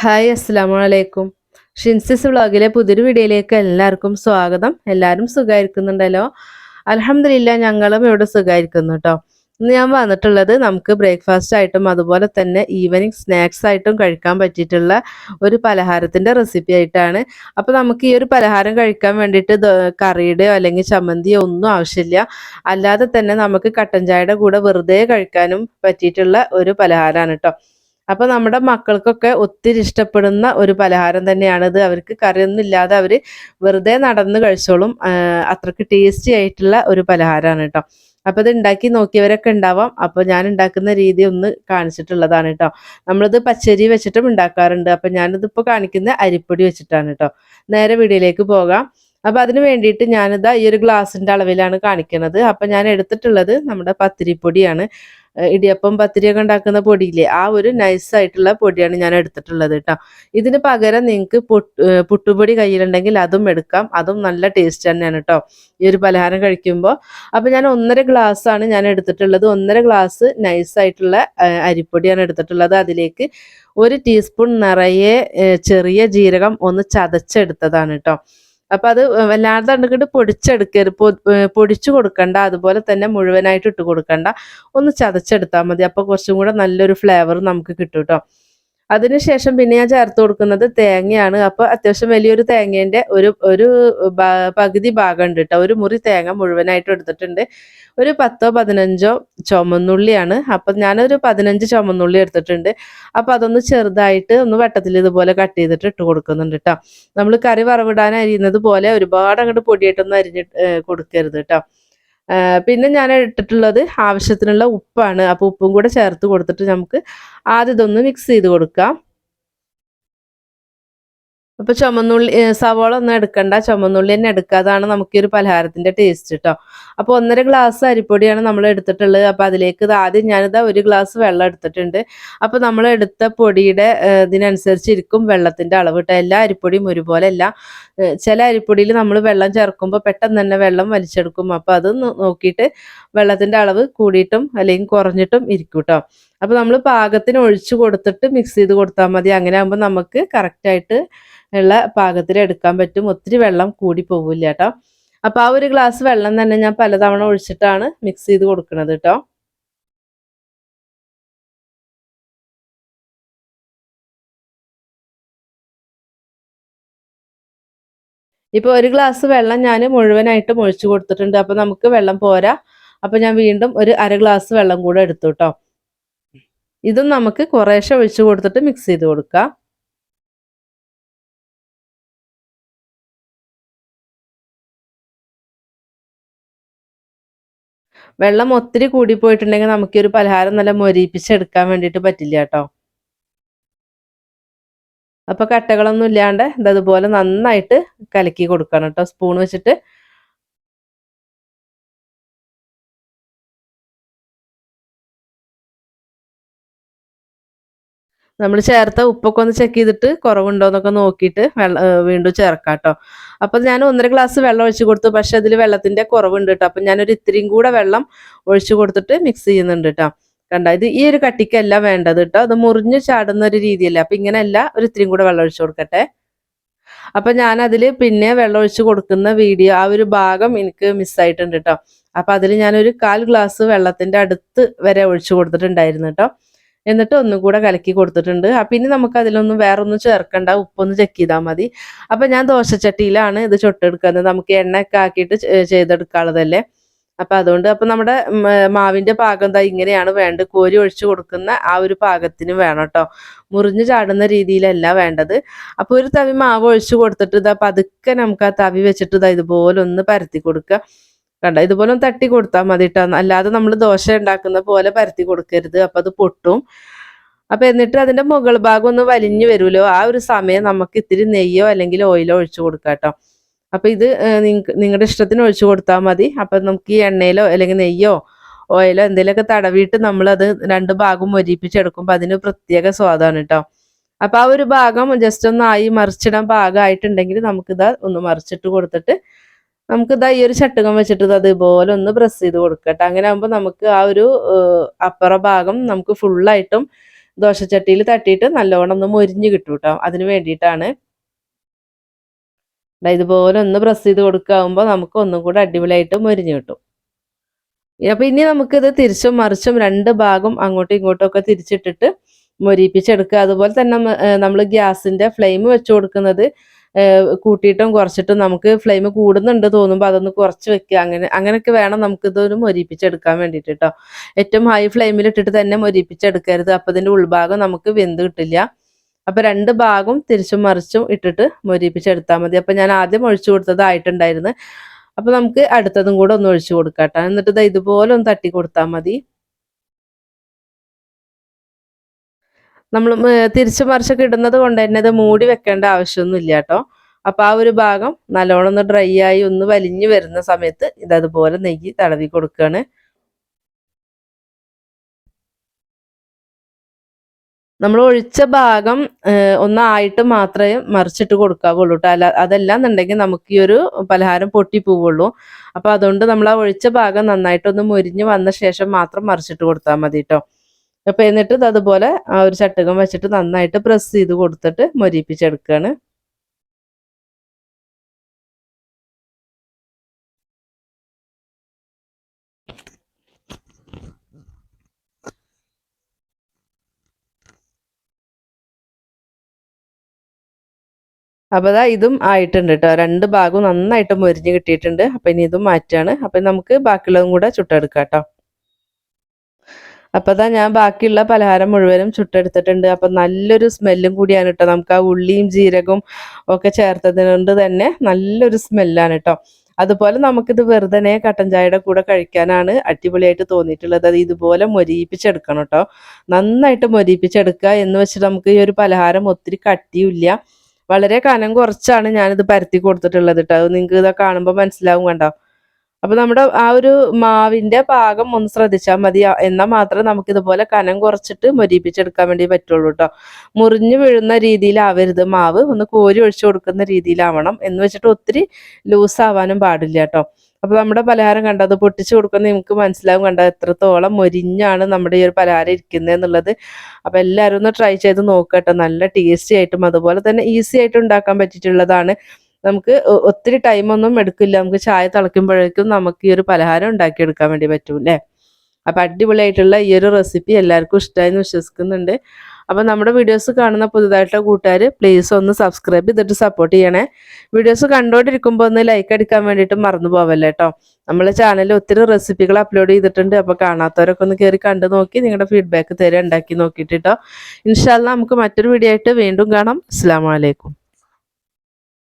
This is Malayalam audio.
ഹായ് അസ്സാം വലൈക്കും ഷിൻസിസ് വ്ളോഗിലെ പുതിയൊരു വീഡിയോയിലേക്ക് എല്ലാവർക്കും സ്വാഗതം. എല്ലാവരും സുഖമായിരിക്കുന്നുണ്ടല്ലോ? അലഹമില്ല ഞങ്ങളും ഇവിടെ സുഖമായിരിക്കുന്നു കേട്ടോ ഇന്ന് ഞാൻ വന്നിട്ടുള്ളത് നമുക്ക് ബ്രേക്ക്ഫാസ്റ്റ് ആയിട്ടും അതുപോലെ തന്നെ ഈവനിങ് സ്നാക്സ് ആയിട്ടും കഴിക്കാൻ പറ്റിയിട്ടുള്ള ഒരു പലഹാരത്തിന്റെ റെസിപ്പി ആയിട്ടാണ്. അപ്പോൾ നമുക്ക് ഈ ഒരു പലഹാരം കഴിക്കാൻ വേണ്ടിയിട്ട് കറിയുടെയോ അല്ലെങ്കിൽ ചമ്മന്തിയോ ഒന്നും ആവശ്യമില്ല. അല്ലാതെ തന്നെ നമുക്ക് കട്ടൻ ചായയുടെ കൂടെ വെറുതെ കഴിക്കാനും പറ്റിയിട്ടുള്ള ഒരു പലഹാരമാണ് കേട്ടോ അപ്പൊ നമ്മുടെ മക്കൾക്കൊക്കെ ഒത്തിരി ഇഷ്ടപ്പെടുന്ന ഒരു പലഹാരം തന്നെയാണിത്. അവർക്ക് കറിയൊന്നും ഇല്ലാതെ അവർ വെറുതെ നടന്ന് കഴിച്ചോളും. അത്രയ്ക്ക് ടേസ്റ്റി ആയിട്ടുള്ള ഒരു പലഹാരമാണ് കേട്ടോ അപ്പൊ ഇത് ഉണ്ടാക്കി നോക്കിയവരൊക്കെ ഉണ്ടാവാം അപ്പൊ ഞാൻ ഉണ്ടാക്കുന്ന രീതി ഒന്ന് കാണിച്ചിട്ടുള്ളതാണ് കേട്ടോ നമ്മളിത് പച്ചരി വെച്ചിട്ടും ഉണ്ടാക്കാറുണ്ട് അപ്പൊ ഞാനിതിപ്പോ കാണിക്കുന്ന അരിപ്പൊടി വെച്ചിട്ടാണ് കേട്ടോ നേരെ വീഡിയോയിലേക്ക് പോകാം. അപ്പൊ അതിന് വേണ്ടിയിട്ട് ഞാനിതാ ഈ ഒരു ഗ്ലാസിന്റെ അളവിലാണ് കാണിക്കുന്നത് അപ്പൊ ഞാൻ എടുത്തിട്ടുള്ളത് നമ്മുടെ പത്തിരിപ്പൊടിയാണ്. ഇടിയപ്പം പത്തിരിയൊക്കെ ഉണ്ടാക്കുന്ന പൊടിയില്ലേ? ആ ഒരു നൈസ് ആയിട്ടുള്ള പൊടിയാണ് ഞാൻ എടുത്തിട്ടുള്ളത് കേട്ടോ ഇതിന് പകരം നിങ്ങൾക്ക് പുട്ടുപൊടി കയ്യിലുണ്ടെങ്കിൽ അതും എടുക്കാം. അതും നല്ല ടേസ്റ്റ് തന്നെയാണ് കേട്ടോ ഈ ഒരു പലഹാരം കഴിക്കുമ്പോൾ അപ്പോൾ ഞാൻ ഒന്നര ഗ്ലാസ് ആണ് ഞാൻ എടുത്തിട്ടുള്ളത്. ഒന്നര ഗ്ലാസ് നൈസ് ആയിട്ടുള്ള അരിപ്പൊടിയാണ് എടുത്തിട്ടുള്ളത്. അതിലേക്ക് ഒരു ടീസ്പൂൺ നിറയെ ചെറിയ ജീരകം ഒന്ന് ചതച്ചെടുത്തതാണ് കേട്ടോ അപ്പൊ അത് വല്ലാതെ അങ്ങോട്ട് പൊടിച്ചെടുക്കരുത്. പൊടിച്ചു കൊടുക്കണ്ട. അതുപോലെ തന്നെ മുഴുവനായിട്ട് ഇട്ട് കൊടുക്കണ്ട. ഒന്ന് ചതച്ചെടുത്താൽ മതി. അപ്പോൾ കുറച്ചും കൂടെ നല്ലൊരു ഫ്ലേവർ നമുക്ക് കിട്ടും കേട്ടോ അതിനുശേഷം പിന്നെ ഞാൻ ചേർത്ത് കൊടുക്കുന്നത് തേങ്ങയാണ്. അപ്പോൾ അത്യാവശ്യം വലിയൊരു തേങ്ങേന്റെ ഒരു ഒരു പകുതി ഭാഗം ഉണ്ട് കേട്ടോ. ഒരു മുറി തേങ്ങ മുഴുവനായിട്ട് എടുത്തിട്ടുണ്ട്. ഒരു പത്തോ പതിനഞ്ചോ ചുമന്നുള്ളിയാണ്. അപ്പം ഞാനൊരു പതിനഞ്ച് ചുമന്നുള്ളി എടുത്തിട്ടുണ്ട്. അപ്പോൾ അതൊന്ന് ചെറുതായിട്ട് ഒന്ന് വെട്ടത്തിൽ ഇതുപോലെ കട്ട് ചെയ്തിട്ട് ഇട്ട് കൊടുക്കുന്നുണ്ട് കേട്ടോ. നമ്മൾ കറി വറവിടാൻ അരിയുന്നത് പോലെ ഒരുപാട് അങ്ങോട്ട് പൊടിയായിട്ടൊന്നും അരിഞ്ഞിട്ട് കൊടുക്കരുത് കേട്ടോ. പിന്നെ ഞാൻ ഇട്ടിട്ടുള്ളത് ആവശ്യത്തിനുള്ള ഉപ്പാണ്. അപ്പോൾ ഉപ്പും കൂടെ ചേർത്ത് കൊടുത്തിട്ട് നമുക്ക് ആദ്യം ഇതൊന്ന് മിക്സ് ചെയ്ത് കൊടുക്കാം. അപ്പോൾ ചുമന്നുള്ളി സവോള ഒന്നും എടുക്കണ്ട. ചുമന്നുള്ളി തന്നെ എടുക്കുക. അതാണ് നമുക്ക് ഒരു പലഹാരത്തിന്റെ ടേസ്റ്റ് കേട്ടോ അപ്പോൾ ഒന്നര ഗ്ലാസ് അരിപ്പൊടിയാണ് നമ്മൾ എടുത്തിട്ടുള്ളത്. അപ്പോൾ അതിലേക്ക് ആദ്യം ഞാനിതാ ഒരു ഗ്ലാസ് വെള്ളം എടുത്തിട്ടുണ്ട്. അപ്പോൾ നമ്മൾ എടുത്ത പൊടിയുടെ ഇതിനനുസരിച്ചിരിക്കും വെള്ളത്തിന്റെ അളവ് കേട്ടോ എല്ലാ അരിപ്പൊടിയും ഒരുപോലെ അല്ല ചില അരിപ്പൊടിയിൽ നമ്മൾ വെള്ളം ചേർക്കുമ്പോൾ പെട്ടെന്ന് തന്നെ വെള്ളം വലിച്ചെടുക്കും. അപ്പോൾ അത് നോക്കിയിട്ട് വെള്ളത്തിന്റെ അളവ് കൂടിയിട്ടും അല്ലെങ്കിൽ കുറഞ്ഞിട്ടും ഇരിക്കും കേട്ടോ അപ്പോൾ നമ്മൾ പാകത്തിന് ഒഴിച്ചു കൊടുത്തിട്ട് മിക്സ് ചെയ്ത് കൊടുത്താൽ മതി. അങ്ങനെ ആകുമ്പോൾ നമുക്ക് കറക്റ്റായിട്ട് ഉള്ള പാകത്തിൽ എടുക്കാൻ പറ്റും. ഒത്തിരി വെള്ളം കൂടി പോവില്ല കേട്ടോ. അപ്പോൾ ആ ഒരു ഗ്ലാസ് വെള്ളം തന്നെ ഞാൻ പലതവണ ഒഴിച്ചിട്ടാണ് മിക്സ് ചെയ്ത് കൊടുക്കുന്നത് കേട്ടോ. ഇപ്പോൾ ഒരു ഗ്ലാസ് വെള്ളം ഞാൻ മുഴുവനായിട്ട് ഒഴിച്ചു കൊടുത്തിട്ടുണ്ട്. അപ്പോൾ നമുക്ക് വെള്ളം പോരാ. അപ്പോൾ ഞാൻ വീണ്ടും ഒരു അര ഗ്ലാസ് വെള്ളം കൂടെ എടുത്തു കേട്ടോ. ഇതും നമുക്ക് കുറേശ്ശെ ഒഴിച്ച് കൊടുത്തിട്ട് മിക്സ് ചെയ്ത് കൊടുക്കാം. വെള്ളം ഒത്തിരി കൂടി പോയിട്ടുണ്ടെങ്കിൽ നമുക്ക് ഒരു പലഹാരം നല്ല മൊരിപ്പിച്ചെടുക്കാൻ വേണ്ടിയിട്ട് പറ്റില്ല കേട്ടോ. അപ്പൊ കട്ടകളൊന്നും ഇല്ലാണ്ട് ഇതതുപോലെ നന്നായിട്ട് കലക്കി കൊടുക്കണം കേട്ടോ. സ്പൂൺ വെച്ചിട്ട് നമ്മൾ ചേർത്ത ഉപ്പൊക്കെ ഒന്ന് ചെക്ക് ചെയ്തിട്ട് കുറവുണ്ടോ എന്നൊക്കെ നോക്കിയിട്ട് വെള്ളം വീണ്ടും ചേർക്കാം കേട്ടോ. അപ്പം ഞാൻ ഒന്നര ഗ്ലാസ് വെള്ളം ഒഴിച്ചു കൊടുത്തു. പക്ഷെ അതിൽ വെള്ളത്തിന്റെ കുറവുണ്ട് കേട്ടോ. അപ്പം ഞാനൊരു ഇത്രയും കൂടെ വെള്ളം ഒഴിച്ചു കൊടുത്തിട്ട് മിക്സ് ചെയ്യുന്നുണ്ട് കേട്ടോ. കണ്ട? ഇത് ഈ ഒരു കട്ടിക്കല്ല വേണ്ടത് കേട്ടോ. അത് മുറിഞ്ഞു ചാടുന്ന ഒരു രീതിയല്ല. അപ്പം ഇങ്ങനെയല്ല ഒരു ഇത്രയും കൂടെ വെള്ളം ഒഴിച്ചു കൊടുക്കട്ടെ. അപ്പം ഞാൻ അതിൽ പിന്നെ വെള്ളം ഒഴിച്ച് കൊടുക്കുന്ന വീഡിയോ ആ ഒരു ഭാഗം എനിക്ക് മിസ്സായിട്ടുണ്ട് കേട്ടോ. അപ്പം അതിൽ ഞാനൊരു കാൽ ഗ്ലാസ് വെള്ളത്തിന്റെ അടുത്ത് വരെ ഒഴിച്ചു കൊടുത്തിട്ടുണ്ടായിരുന്നു കേട്ടോ. എന്നിട്ട് ഒന്നും കൂടെ കലക്കി കൊടുത്തിട്ടുണ്ട്. ഇനി നമുക്ക് അതിലൊന്നും വേറെ ഒന്നും ചേർക്കണ്ട. ഉപ്പൊന്ന് ചെക്ക് ചെയ്താൽ മതി. അപ്പം ഞാൻ ദോശച്ചട്ടിയിലാണ് ഇത് ചുട്ടെടുക്കുന്നത്. നമുക്ക് എണ്ണയൊക്കെ ആക്കിയിട്ട് ചെയ്തെടുക്കാനുള്ളതല്ലേ? അപ്പം അതുകൊണ്ട് അപ്പം നമ്മുടെ മാവിന്റെ പാകം എന്താ ഇങ്ങനെയാണ്. വേണ്ടത് കോരി ഒഴിച്ചു കൊടുക്കുന്ന ആ ഒരു പാകത്തിന് വേണം കേട്ടോ മുറിഞ്ഞു ചാടുന്ന രീതിയിലല്ല വേണ്ടത്. അപ്പോൾ ഒരു തവി മാവ് ഒഴിച്ചു കൊടുത്തിട്ട് ഇതാ പതുക്കെ നമുക്ക് ആ തവി വെച്ചിട്ട് ഇതാ ഇതുപോലെ ഒന്ന് പരത്തി കൊടുക്കുക. കണ്ട? ഇതുപോലെ ഒന്ന് തട്ടി കൊടുത്താൽ മതി കേട്ടോ അല്ലാതെ നമ്മൾ ദോശ ഉണ്ടാക്കുന്ന പോലെ പരത്തി കൊടുക്കരുത്. അപ്പം അത് പൊട്ടും. അപ്പം എന്നിട്ട് അതിന്റെ മുകൾ ഭാഗം ഒന്ന് വലിഞ്ഞു വരുമല്ലോ. ആ ഒരു സമയം നമുക്ക് ഇത്തിരി നെയ്യോ അല്ലെങ്കിൽ ഓയിലോ ഒഴിച്ചു കൊടുക്കാം കേട്ടോ അപ്പം ഇത് നിങ്ങളുടെ ഇഷ്ടത്തിന് ഒഴിച്ചു കൊടുത്താൽ മതി. അപ്പം നമുക്ക് ഈ എണ്ണയിലോ അല്ലെങ്കിൽ നെയ്യോ ഓയിലോ എന്തെങ്കിലുമൊക്കെ തടവിയിട്ട് നമ്മളത് രണ്ട് ഭാഗം ഒരിപ്പിച്ചെടുക്കുമ്പോൾ അതിന് പ്രത്യേക സ്വാദാണ് കേട്ടോ അപ്പം ആ ഒരു ഭാഗം ജസ്റ്റ് ഒന്ന് ആയി മറിച്ചിടാൻ പാകമായിട്ടുണ്ടെങ്കിൽ നമുക്കിത് ഒന്ന് മറിച്ചിട്ട് കൊടുത്തിട്ട് നമുക്കിതാ ഈ ഒരു ചട്ടുകം വെച്ചിട്ട് ഇത് അതുപോലെ ഒന്ന് പ്രസ് ചെയ്ത് കൊടുക്കട്ടെ. അങ്ങനെ ആകുമ്പോൾ നമുക്ക് ആ ഒരു അപ്പറ ഭാഗം നമുക്ക് ഫുള്ളായിട്ടും ദോശച്ചട്ടിയിൽ തട്ടിയിട്ട് നല്ലോണം ഒന്ന് മൊരിഞ്ഞ് കിട്ടും കേട്ടോ അതിന് വേണ്ടിയിട്ടാണ്. ഇതുപോലെ ഒന്ന് പ്രസ് ചെയ്ത് കൊടുക്കാവുമ്പോൾ നമുക്ക് ഒന്നും കൂടെ അടിപൊളിയായിട്ട് മൊരിഞ്ഞ് കിട്ടും. അപ്പം ഇനി നമുക്കിത് തിരിച്ചും മറിച്ചും രണ്ട് ഭാഗം അങ്ങോട്ടും ഇങ്ങോട്ടും ഒക്കെ തിരിച്ചിട്ടിട്ട് മൊരിപ്പിച്ചെടുക്കുക. അതുപോലെ തന്നെ നമ്മൾ ഗ്യാസിന്റെ ഫ്ലെയിം വെച്ച് കൊടുക്കുന്നത് കൂട്ടിയിട്ടും കുറച്ചിട്ടും നമുക്ക് ഫ്ലെയിം കൂടുന്നുണ്ട് തോന്നുമ്പോൾ അതൊന്ന് കുറച്ച് വെക്കുക അങ്ങനെ അങ്ങനെയൊക്കെ വേണം നമുക്ക് ഇതൊരു മൊരിപ്പിച്ചെടുക്കാൻ വേണ്ടിയിട്ട് കേട്ടോ ഏറ്റവും ഹൈ ഫ്ലെയിമിൽ ഇട്ടിട്ട് തന്നെ മൊരിപ്പിച്ചെടുക്കരുത്. അപ്പം ഇതിന്റെ ഉൾഭാഗം നമുക്ക് വെന്ത് കിട്ടില്ല. അപ്പം രണ്ട് ഭാഗം തിരിച്ചും മറിച്ചും ഇട്ടിട്ട് മൊരിപ്പിച്ചെടുത്താൽ മതി. അപ്പം ഞാൻ ആദ്യം ഒഴിച്ചു കൊടുത്തതായിട്ടുണ്ടായിരുന്നു. അപ്പം നമുക്ക് അടുത്തതും കൂടെ ഒന്ന് ഒഴിച്ചു കൊടുക്കാം എന്നിട്ട് ഇത് ഇതുപോലെ ഒന്ന് തട്ടി കൊടുത്താൽ മതി. നമ്മൾ തിരിച്ചു മറിച്ചൊക്കെ ഇടുന്നത് കൊണ്ട് തന്നെ അത് മൂടി വെക്കേണ്ട ആവശ്യമൊന്നുമില്ല കേട്ടോ. അപ്പോൾ ആ ഒരു ഭാഗം നല്ലോണം ഒന്ന് ഡ്രൈ ആയി ഒന്ന് വലിഞ്ഞു വരുന്ന സമയത്ത് ഇതതുപോലെ നെയ്യ് തടവി കൊടുക്കുകയാണ് നമ്മൾ ഒഴിച്ച ഭാഗം ഒന്നായിട്ട് മാത്രമേ മറിച്ചിട്ട് കൊടുക്കാവുള്ളൂ കേട്ടോ. അല്ല അതല്ല എന്നുണ്ടെങ്കിൽ നമുക്ക് ഈ ഒരു പലഹാരം പൊട്ടിപ്പോവുള്ളൂ അപ്പോൾ അതുകൊണ്ട് നമ്മൾ ആ ഒഴിച്ച ഭാഗം നന്നായിട്ടൊന്ന് മുരിഞ്ഞ് വന്ന ശേഷം മാത്രം മറിച്ചിട്ട് കൊടുത്താൽ മതി കേട്ടോ. അപ്പോൾ എന്നിട്ട് അതുപോലെ ആ ഒരു ചട്ടകം വെച്ചിട്ട് നന്നായിട്ട് പ്രസ് ചെയ്ത് കൊടുത്തിട്ട് മൊരിപ്പിച്ചെടുക്കുകയാണ് അപ്പോൾ അതാ ഇതും ആയിട്ടുണ്ട് കേട്ടോ രണ്ട് ഭാഗവും നന്നായിട്ട് മൊരിഞ്ഞ് കിട്ടിയിട്ടുണ്ട്. അപ്പം ഇനി ഇതും മാറ്റാണ്. അപ്പം നമുക്ക് ബാക്കിയുള്ളതും കൂടെ ചുട്ടെടുക്കാം കേട്ടോ അപ്പോൾ അതാ ഞാൻ ബാക്കിയുള്ള പലഹാരം മുഴുവനും ചുട്ടെടുത്തിട്ടുണ്ട്. അപ്പം നല്ലൊരു സ്മെല്ലും കൂടിയാണ് കേട്ടോ നമുക്ക് ആ ഉള്ളിയും ജീരകവും ഒക്കെ ചേർത്തതുകൊണ്ട് തന്നെ നല്ലൊരു സ്മെല്ലാണ് കേട്ടോ അതുപോലെ നമുക്കിത് വെറുതെ കട്ടൻ ചായയുടെ കൂടെ കഴിക്കാനാണ് അടിപൊളിയായിട്ട് തോന്നിയിട്ടുള്ളത്. അത് ഇതുപോലെ മൊരിയിപ്പിച്ചെടുക്കണം കേട്ടോ നന്നായിട്ട് മൊരിയിപ്പിച്ചെടുക്കുക എന്ന് വെച്ചിട്ട് നമുക്ക് ഈ ഒരു പലഹാരം ഒത്തിരി കട്ടിയില്ല. വളരെ കനം കുറച്ചാണ് ഞാനിത് പരത്തി കൊടുത്തിട്ടുള്ളത് കേട്ടോ നിങ്ങൾക്ക് ഇതൊക്കെ കാണുമ്പോൾ മനസ്സിലാവും കണ്ടോ? അപ്പൊ നമ്മുടെ ആ ഒരു മാവിന്റെ പാകം ഒന്ന് ശ്രദ്ധിച്ചാൽ മതി. എന്നാൽ മാത്രമേ നമുക്ക് ഇതുപോലെ കനം കുറച്ചിട്ട് മൊരിപ്പിച്ചെടുക്കാൻ വേണ്ടി പറ്റുള്ളൂ കേട്ടോ മുറിഞ്ഞു വീഴുന്ന രീതിയിലാവരുത് മാവ്. ഒന്ന് കോരി ഒഴിച്ചു കൊടുക്കുന്ന രീതിയിലാവണം. എന്ന് വെച്ചിട്ട് ഒത്തിരി ലൂസ് ആവാനും പാടില്ല കേട്ടോ അപ്പൊ നമ്മുടെ പലഹാരം കണ്ടത് പൊട്ടിച്ചു കൊടുക്കുന്ന നിങ്ങൾക്ക് മനസ്സിലാവും കണ്ട? എത്രത്തോളം മൊരിഞ്ഞാണ് നമ്മുടെ ഈ ഒരു പലഹാരം ഇരിക്കുന്നത് എന്നുള്ളത്. അപ്പൊ എല്ലാവരും ഒന്ന് ട്രൈ ചെയ്ത് നോക്കട്ടെ നല്ല ടേസ്റ്റി ആയിട്ടും അതുപോലെ തന്നെ ഈസി ആയിട്ട് ഉണ്ടാക്കാൻ പറ്റിയിട്ടുള്ളതാണ്. നമുക്ക് ഒത്തിരി ടൈമൊന്നും എടുക്കില്ല. നമുക്ക് ചായ തിളയ്ക്കുമ്പോഴേക്കും നമുക്ക് ഈ ഒരു പലഹാരം ഉണ്ടാക്കിയെടുക്കാൻ വേണ്ടി പറ്റും അല്ലേ അപ്പം അടിപൊളിയായിട്ടുള്ള ഈ ഒരു റെസിപ്പി എല്ലാവർക്കും ഇഷ്ടമായി എന്ന് വിശ്വസിക്കുന്നുണ്ട്. അപ്പം നമ്മുടെ വീഡിയോസ് കാണുന്ന പുതുതായിട്ടുള്ള കൂട്ടുകാർ പ്ലീസ് ഒന്ന് സബ്സ്ക്രൈബ് ചെയ്തിട്ട് സപ്പോർട്ട് ചെയ്യണേ. വീഡിയോസ് കണ്ടുകൊണ്ടിരിക്കുമ്പോൾ ഒന്ന് ലൈക്ക് അടിക്കാൻ വേണ്ടിയിട്ട് മറന്നു പോവല്ലേ കേട്ടോ നമ്മളെ ചാനലിൽ ഒത്തിരി റെസിപ്പികൾ അപ്ലോഡ് ചെയ്തിട്ടുണ്ട്. അപ്പോൾ കാണാത്തവരൊക്കെ ഒന്ന് കയറി കണ്ടു നോക്കി നിങ്ങളുടെ ഫീഡ്ബാക്ക് തരാൻ ഉണ്ടാക്കി നോക്കിയിട്ട് കേട്ടോ ഇൻഷാല്ല നമുക്ക് മറ്റൊരു വീഡിയോ ആയിട്ട് വീണ്ടും കാണാം. അസ്സാം വലൈക്കും